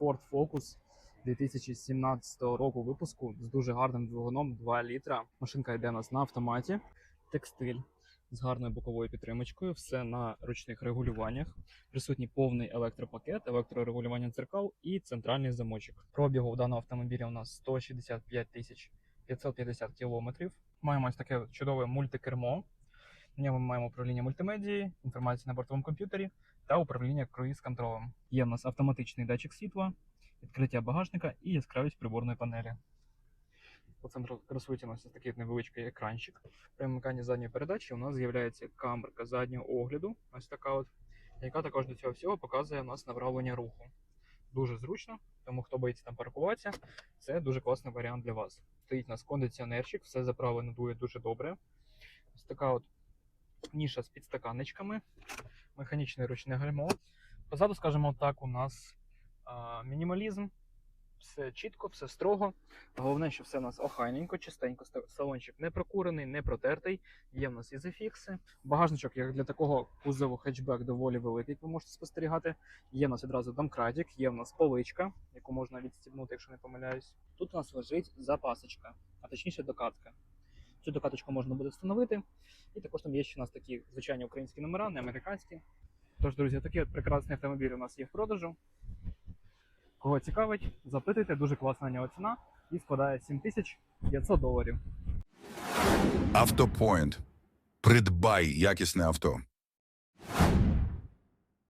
Ford Focus 2017 року випуску з дуже гарним двигуном 2 літра. Машинка йде у нас на автоматі. Текстиль з гарною боковою підтримочкою, все на ручних регулюваннях. Присутній повний електропакет, електрорегулювання дзеркал і центральний замочок. Пробігу у даного автомобіля у нас 165 тисяч 550 кілометрів. Маємо ось таке чудове мультикермо. На ньому ми маємо управління мультимедії, інформація на бортовому комп'ютері та управління круїз-контролем. Є в нас автоматичний датчик світла, відкриття багажника і яскравість приборної панелі. По центру красується у нас такий невеличкий екранчик. При вмиканні задньої передачі у нас з'являється камерка заднього огляду, ось така от, яка також до цього всього показує у нас направлення руху. Дуже зручно, тому хто боїться там паркуватися, це дуже класний варіант для вас. Стоїть у нас кондиціонерчик, все заправлено дує дуже добре. Ось така от ніша з підстаканничками, механічне ручне гальмо. Позаду, скажімо так, у нас а, мінімалізм, все чітко, все строго. Головне, що все у нас охайненько, чистенько. Салончик не прокурений, не протертий. Є в нас і зафікси. Багажничок, як для такого кузову хетчбек, доволі великий, як ви можете спостерігати. Є в нас одразу домкратик, є в нас поличка, яку можна відстібнути, якщо не помиляюсь. Тут у нас лежить запасочка, а точніше докатка. Цю докаточку можна буде встановити. І також там є ще у нас такі звичайні українські номера, не американські. Тож, друзі, такий от прекрасний автомобіль у нас є в продажу. Кого цікавить, запитуйте, дуже класна на нього ціна і складає 7500 доларів. Автопоінт. Придбай якісне авто.